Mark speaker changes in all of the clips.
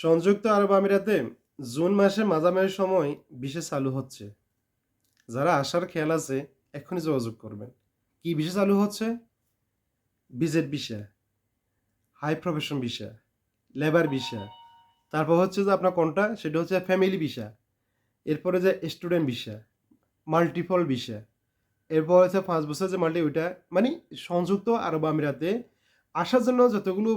Speaker 1: সংযুক্ত আরব আমিরাতে জুন মাসে মাঝামাঝি সময় বিশেষ চালু হচ্ছে। যারা আসার খেয়াল আছে এক্ষুনি যোগাযোগ করবেন। কি বিশেষ চালু হচ্ছে? বিজেট বিষয় হাই প্রফেশন বিষয় লেবার বিষয় তারপর হচ্ছে যে আপনার কোনটা? সেটা হচ্ছে ফ্যামিলি বিষয় এরপরে যে স্টুডেন্ট বিষয় মাল্টিপল বিষয় এরপর হচ্ছে পাঁচ বছর যে মাল্টি, ওইটা মানে সংযুক্ত আরব আমিরাতে আসার জন্য যতগুলো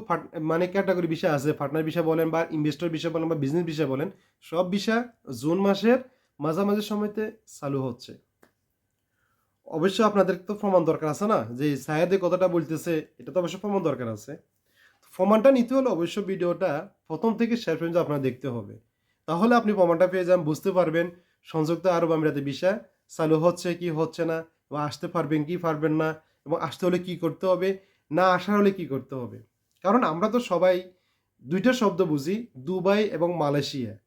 Speaker 1: মানে ক্যাটাগরি বিষয় আছে পার্টনার বিষয় বলেন বা ইনভেস্টর বিষয় বলেন বা বিজনেস বিষয় বলেন, সব বিষয় জুন মাসের মাঝামাঝি সময়তে চালু হচ্ছে। অবশ্য আপনাদের তো প্রমাণ দরকার আছে না? যে সায়াদে কথাটা বলতেছে, এটা তো অবশ্য প্রমাণ দরকার আছে। প্রমাণটা নিতে হলে অবশ্য ভিডিওটা প্রথম থেকে শেষ পর্যন্ত আপনার দেখতে হবে। তাহলে আপনি প্রমাণটা পেয়ে যান, বুঝতে পারবেন সংযুক্ত আরব আমিরাতে বিষয়, চালু হচ্ছে কি হচ্ছে না, বা আসতে পারবেন কি পারবেন না, এবং আসতে হলে কি করতে হবে না আসার হলে কি করতে হবে? কারণ আমরা তো সবাই দুইটা শব্দ বুঝি, দুবাই এবং মালয়েশিয়া।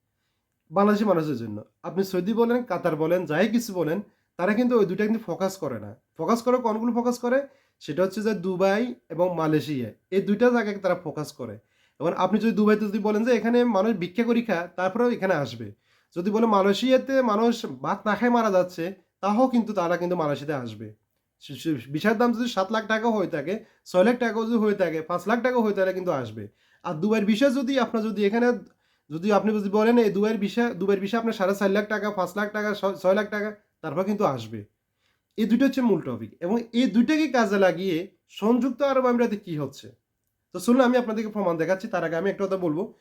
Speaker 1: বাংলাদেশি মানুষের জন্য। আপনি সৌদি বলেন, কাতার বলেন, যাই কিছু বলেন, তারা কিন্তু ওই দুইটা কিন্তু ফোকাস করে না। ফোকাস করে কোনগুলো ফোকাস করে? সেটা হচ্ছে যে দুবাই এবং মালয়েশিয়া। এই দুইটা জায়গাকে তারা ফোকাস করে। এবং আপনি যদি দুবাইতে যদি বলেন যে এখানে মানুষ ভিক্ষা করি খা, তারপরেও এখানে আসবে। যদি বলে মালয়েশিয়াতে মানুষ ভাত না খায় মারা যাচ্ছে তাও কিন্তু তারা কিন্তু মালয়েশিয়াতে আসবে। সে- দাম যদি সাত লাখ টাকা হয়ে থাকে, ছয় লাখ টাকাও যদি হয়ে থাকে, পাঁচ লাখ টাকা হয়ে থাকে কিন্তু আসবে। আর দুবাইয়ের বিষয় যদি আপনার যদি এখানে, যদি আপনি যদি বলেন, এই দুবাইয়ের বিষয় দুবাইয়ের বিষয় আপনার সাড়ে চার লাখ টাকা, পাঁচ লাখ টাকা, ছয়- লাখ টাকা, তারপর কিন্তু আসবে। এই দুটো হচ্ছে মূল টপিক এবং এই দুইটাকে কাজে লাগিয়ে সংযুক্ত আরব আমিরাতে কি হচ্ছে? তো শুনুন আমি আপনাদেরকে প্রমাণ দেখাচ্ছি, তার আগে আমি একটা কথা বলব।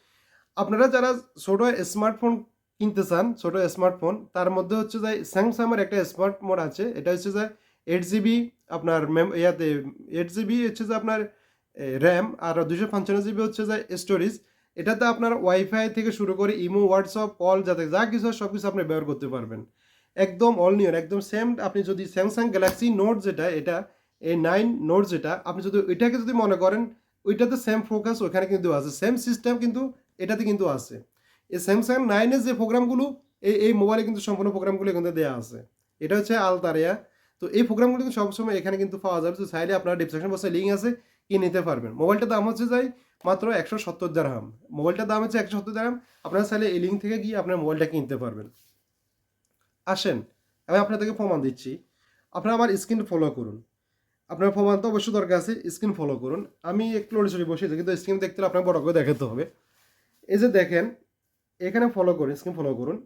Speaker 1: আপনারা যারা ছোট স্মার্টফোন কিনতে চান, ছোট স্মার্টফোন তার মধ্যে হচ্ছে যে স্যামসাংয়ের একটা স্মার্ট মোড আছে, এটা হচ্ছে যে এইট জিবি আপনার মেম ইয়াতে এইট জিবি হচ্ছে যে আপনার র্যাম আর দুশো পঞ্চান্ন জিবি হচ্ছে যে স্টোরেজ এটাতে আপনার ওয়াইফাই থেকে শুরু করে ইমো হোয়াটসঅ্যাপ কল যাতে যা কিছু হয় সব কিছু আপনি ব্যবহার করতে পারবেন। একদম অল নিউর একদম সেম আপনি যদি স্যামসাং গ্যালাক্সি নোট যেটা, এটা এই নাইন নোট যেটা, আপনি যদি ওইটাকে যদি মনে করেন, ওইটাতে সেম ফোকাস ওখানে কিন্তু আছে। সেম সিস্টেম কিন্তু এটাতে কিন্তু আছে। এই স্যামসাং নাইনের যে প্রোগ্রামগুলো এই এই মোবাইলে কিন্তু সম্পূর্ণ প্রোগ্রামগুলো এখানে দেওয়া আছে। এটা হচ্ছে আলতারিয়া তো এই প্রোগ্রামগুলো কিন্তু সবসময় এখানে কিন্তু পাওয়া যাবে। তো চাইলে আপনার ডিসক্রিপশন বক্সে লিঙ্ক আছে, কি নিতে পারবেন। মোবাইলটার দাম হচ্ছে যাই মাত্র একশো সত্তর দাম মোবাইলটার দাম হচ্ছে একশো সত্তর দাম আপনারা চাইলে এই লিঙ্ক থেকে গিয়ে আপনার মোবাইলটা কিনতে পারবেন। আসেন, আমি আপনাদেরকে প্রমাণ দিচ্ছি। আপনারা আমার স্ক্রিন ফলো করুন। আপনার প্রমাণ তো অবশ্যই দরকার আছে স্ক্রিন ফলো করুন। আমি একটু লড়ি চড়ি বসেছি কিন্তু স্ক্রিন দেখতে হলে আপনাকে বড় করে দেখাতে হবে। এই যে দেখেন, এখানে ফলো করুন স্ক্রিন ফলো করুন।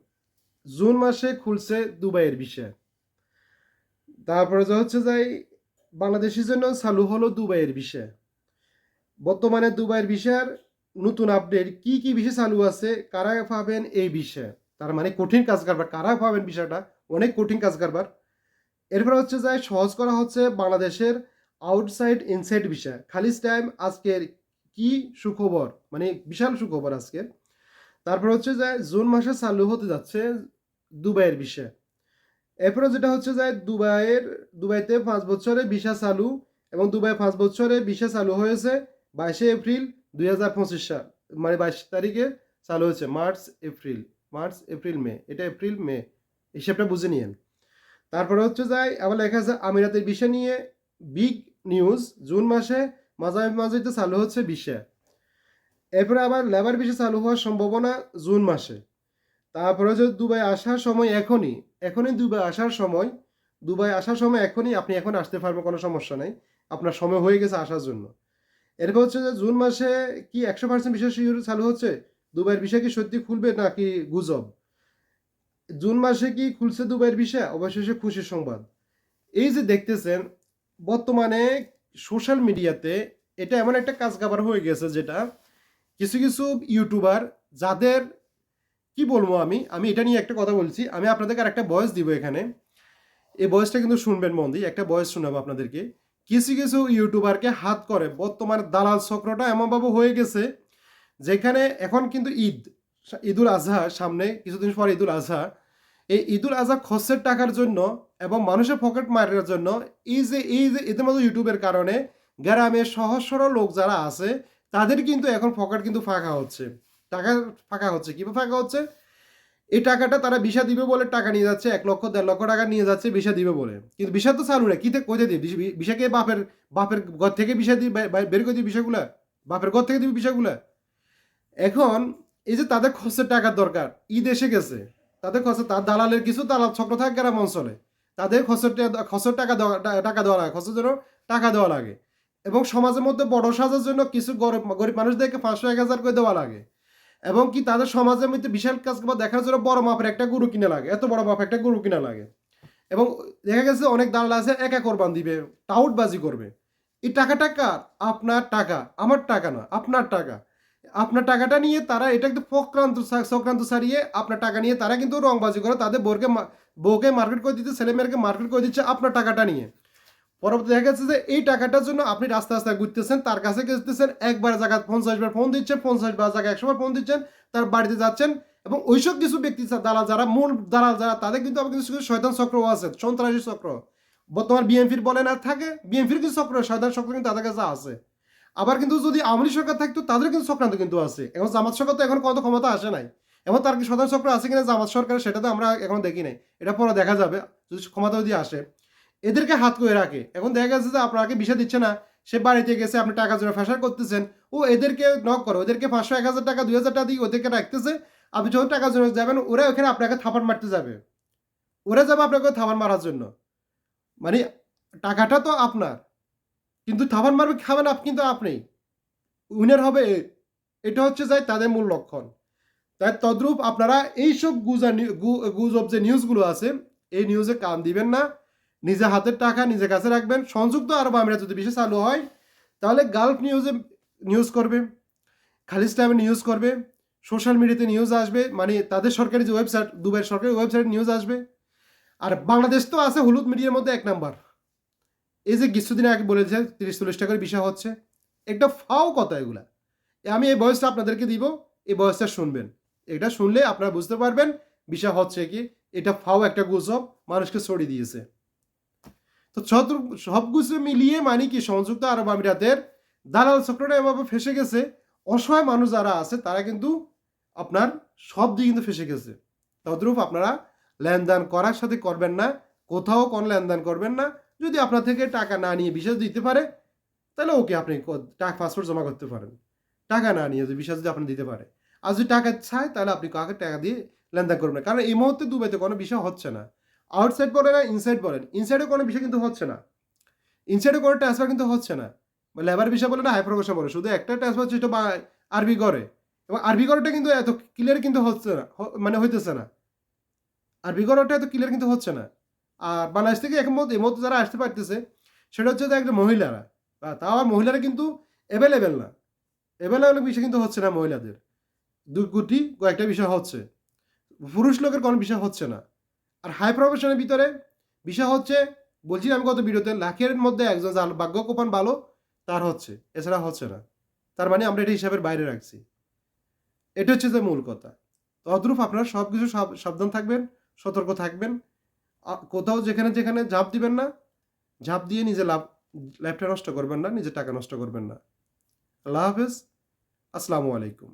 Speaker 1: জুন মাসে খুলছে দুবাইয়ের বিষয়। তারপরে যে হচ্ছে যাই বাংলাদেশের জন্য চালু হলো দুবাইয়ের বিষয়। বর্তমানে দুবাইয়ের বিষয়ের নতুন আপডেট কি কি বিষয় চালু আছে, কারা পাবেন এই বিষয়ে। তার মানে কঠিন কাজ কারবার কারা পাবেন বিষয়টা, অনেক কঠিন কাজ কারবার এরপরে হচ্ছে যায় সহজ করা হচ্ছে বাংলাদেশের আউটসাইড ইনসাইড বিষয়। খালিজ টাইম আজকের কি সুখবর মানে বিশাল সুখবর আজকের। তারপর হচ্ছে যে জুন মাসে চালু হতে যাচ্ছে দুবাইয়ের বিষয়। এরপরে যেটা হচ্ছে যে দুবাইয়ের, দুবাইতে পাঁচ বছরে ভিসা চালু এবং দুবাই পাঁচ বছরে ভিসা চালু হয়েছে বাইশে এপ্রিল দুই হাজার পঁচিশ সাল মানে বাইশ তারিখে চালু হয়েছে, March, April March, April, May, এটা এপ্রিল, মে হিসেবটা বুঝে নিয়েন। তারপরে হচ্ছে যায় আবার লেখা আছে আমিরাতের বিষয় নিয়ে বিগ নিউজ, জুন মাসে মাঝামাঝি মাঝাইতে চালু হচ্ছে বিষয় এরপরে আবার লেবার বিষয় চালু হওয়ার সম্ভাবনা জুন মাসে। তারপরে যে দুবাই আসার সময় এখনই এখনই দুবাই আসার সময়, দুবাই আসার সময় এখনই আপনি এখন আসতে পারবেন, কোনো সমস্যা নেই। আপনার সময় হয়ে গেছে আসার জন্য। এরপর হচ্ছে যে জুন মাসে কি একশো পার্সেন্ট বিশেষ শিওর চালু হচ্ছে? দুবাইয়ের বিষয় কি সত্যি খুলবে নাকি গুজব? জুন মাসে কি খুলছে দুবাইয়ের বিষয় অবশেষে খুশির সংবাদ। এই যে দেখতেছেন, বর্তমানে সোশ্যাল মিডিয়াতে এটা এমন একটা কাজ কাবার হয়ে গেছে যেটা কিছু কিছু ইউটিউবার যাদের কি বলব আমি? আমি এটা নিয়ে একটা কথা বলছি। আমি আপনাদেরকে আর একটা বয়স দিব এখানে। এই বয়সটা কিন্তু শুনবেন মন দিয়ে একটা বয়স শোনাবো আপনাদেরকে। কিছু কিছু ইউটিউবারকে হাত করে, বর্তমানে দালাল চক্রটা এমনভাবে হয়ে গেছে, যেখানে এখন কিন্তু ঈদ, ঈদুল আজহা, সামনে কিছুদিন পর ঈদুল আজহা। এই ঈদুল আজহা খরচের টাকার জন্য এবং মানুষের পকেট মারার জন্য এই যে এই যে এদের মতো ইউটিউবের কারণে গ্রামে সহজ সরল লোক যারা আছে, তাদের কিন্তু এখন পকেট কিন্তু ফাঁকা হচ্ছে। টাকা ফাঁকা হচ্ছে কীভাবে ফাঁকা হচ্ছে? এই টাকাটা তারা বিষা দিবে বলে টাকা নিয়ে যাচ্ছে, এক লক্ষ, দেড় লক্ষ টাকা নিয়ে যাচ্ছে বিষা দিবে বলে। কিন্তু বিষা তো চালু নেই, কিতে কোথায় দিবে? বিষাকে বাপের বাপের ঘর থেকে বিষা দিয়ে বের করে দিবে বিষয়গুলা বাপের ঘর থেকে দিবে বিষয়গুলা এখন এই যে তাদের খরচের টাকার দরকার, ঈদ এসে গেছে। তাদের খরচে, তার দালালের কিছু দালাল চক্র থাকে গ্রাম অঞ্চলে তাদের টা- খরচের টাকা টাকা দেওয়া লাগে, খরচের জন্য টাকা দেওয়া লাগে। এবং সমাজের মধ্যে বড় সাজার জন্য কিছু গরিব গরিব মানুষদেরকে পাঁচশো, এক হাজার করে দেওয়া লাগে। এবং কি তাদের সমাজের মধ্যে বিশাল কাজ বা দেখার জন্য বড় মাপের একটা গরু কিনা লাগে, এত বড় মাপের একটা গরু কিনা লাগে। এবং দেখা গেছে অনেক দালাল আছে, একা কোরবান দিবে, টাউটবাজি করবে। এই টাকাটা কার? আপনার টাকা, আমার টাকা না, আপনার টাকা। আপনার টাকাটা নিয়ে তারা এটা কিন্তু প্রক্রান্ত সক্রান্ত সারিয়ে আপনার টাকা নিয়ে তারা কিন্তু রংবাজি করে, তাদের বউকে বউকে মার্কেট করে দিচ্ছে ছেলে মেয়েকে মার্কেট করে দিচ্ছে আপনার টাকাটা নিয়ে। পরবর্তী দেখা যাচ্ছে যে এই টাকাটার জন্য আপনি রাস্তা রাস্তায় ঘুরতেছেন, তার কাছে গেতেছেন, একবার জায়গায় পঞ্চাশ বার ফোন দিচ্ছেন, পঞ্চাশ বার জায়গায় একশো বার ফোন দিচ্ছেন, তার বাড়িতে যাচ্ছেন এবং ওইসব কিছু ব্যক্তি দালাল যারা মূল দালাল যারা, তাদের কিন্তু কিছু শয়তান চক্র আছে, সন্ত্রাসী চক্র। বর্তমান বিএনপির বলে না থাকে, বিএনপির কিছু চক্র, শয়তান চক্র কিন্তু তাদের কাছে আছে। আবার কিন্তু যদি আওয়ামী সরকার থাকতো, তাদের কিন্তু চক্রান্ত কিন্তু আছে। এখন জামাত সরকার তো এখন কত ক্ষমতা আসে নাই। এবং তার কি সদন চক্র আছে কিনা জামাত সরকার সেটা তো আমরা এখন দেখি নাই। এটা পরে দেখা যাবে, যদি ক্ষমতা যদি আসে। এদেরকে হাত করে রাখে। এখন দেখা গেছে যে আপনাকে বিষয় দিচ্ছে না, সে বাড়িতে গেছে, আপনি টাকা জন্য ফ্যাসার করতেছেন, ও এদেরকে নক করো, ওদেরকে পাঁচশো, এক হাজার টাকা, দুই হাজার টাকা দিয়ে ওদেরকে রাখতেছে। আপনি যখন টাকা জন্য যাবেন, ওরা ওখানে আপনাকে থাপার মারতে যাবে। ওরা যাবে আপনাকে থাপার মারার জন্য। মানে টাকাটা তো আপনার, কিন্তু থাপার মারবে খাবেন আপনি কিন্তু আপনি? উইনার হবে। এটা হচ্ছে যাই তাদের মূল লক্ষণ। তাই তদ্রূপ আপনারা এইসব গুজা গুজব যে নিউজগুলো আছে, এই নিউজে কান দিবেন না। নিজে হাতের টাকা নিজের কাছে রাখবেন। সংযুক্ত আরব আমিরাত যদি বিশেষ চালু হয়, তাহলে গালফ নিউজে নিউজ করবে, খালিজ টাইমে নিউজ করবে সোশ্যাল মিডিয়াতে নিউজ আসবে মানে তাদের সরকারি যে ওয়েবসাইট দুবাইয়ের সরকারি ওয়েবসাইট নিউজ আসবে। আর বাংলাদেশ তো আছে হলুদ মিডিয়ার মধ্যে এক নাম্বার এই যে কিছুদিন আগে বলেছে, তিরিশ চল্লিশ টাকার বিষয় হচ্ছে, একটা ফাও কথা এগুলা। আমি এই বয়সটা আপনাদেরকে দিব, এই বয়সটা শুনবেন। এটা শুনলে আপনারা বুঝতে পারবেন বিষয় হচ্ছে কি, এটা ফাও একটা গুজব, মানুষকে ছড়িয়ে দিয়েছে। তো সব সব কিছু মিলিয়ে মানে কি, সংযুক্ত আরব আমিরাতের দালাল চক্রটা এভাবে ফেসে গেছে। অসহায় মানুষ যারা আছে, তারা কিন্তু আপনার সব দিকে কিন্তু ফেসে গেছে। তদ্রূপ আপনারা লেনদেন করার সাথে করবেন না, কোথাও কোন লেনদেন করবেন না। যদি আপনার থেকে টাকা না নিয়ে বিশেষ দিতে পারে, তাহলে ওকে আপনি টাকা পাসপোর্ট জমা করতে পারেন। টাকা না নিয়ে যদি বিশেষ যদি আপনি দিতে পারে। আর যদি টাকা চায়, তাহলে আপনি কাকে টাকা দিয়ে লেনদেন করবেন কারণ এই মুহূর্তে দুবাইতে কোনো বিষয় হচ্ছে না। আউটসাইড বলেন না ইনসাইড বলেন ইনসাইডে কোনো বিষয় কিন্তু হচ্ছে না। ইনসাইডে কোনো ট্রান্সফার কিন্তু হচ্ছে না। লেবার বিষয় বলে না হাইপ্রোকেশন বলে। শুধু একটা ট্রান্সফার হচ্ছে বা- আরবি করে। এবং আরবি করাটা কিন্তু এত ক্লিয়ার কিন্তু হচ্ছে না। মানে হইতেছে না। আরবি গড়টা এত ক্লিয়ার কিন্তু হচ্ছে না। আর বাংলাদেশ থেকে এখন মধ্যে এই মুহূর্তে যারা আসতে পারতেছে, সেটা হচ্ছে একটা মহিলারা। তাও আর মহিলারা কিন্তু অ্যাভেলেবেল না। অ্যাভেলেবেল বিষয় কিন্তু হচ্ছে না মহিলাদের। দু কোটি কয়েকটা বিষয় হচ্ছে। পুরুষ লোকের কোনো বিষয় হচ্ছে না। আর হাই প্রফেশনের ভিতরে বিষয় হচ্ছে, বলছি আমি গত ভিডিওতে লাখের মধ্যে একজন যার ভাগ্য কোপান ভালো, তার হচ্ছে, এছাড়া হচ্ছে না। তার মানে আমরা এটা হিসাবের বাইরে রাখছি। এটা হচ্ছে যে মূল কথা। তদ্রূপ আপনারা সব কিছু সাবধান থাকবেন, সতর্ক থাকবেন। কোথাও যেখানে যেখানে ঝাঁপ দিবেন না, ঝাঁপ দিয়ে নিজে লাভ লাইফটা নষ্ট করবেন না, নিজের টাকা নষ্ট করবেন না। আল্লাহ হাফেজ। আসসালামু আলাইকুম।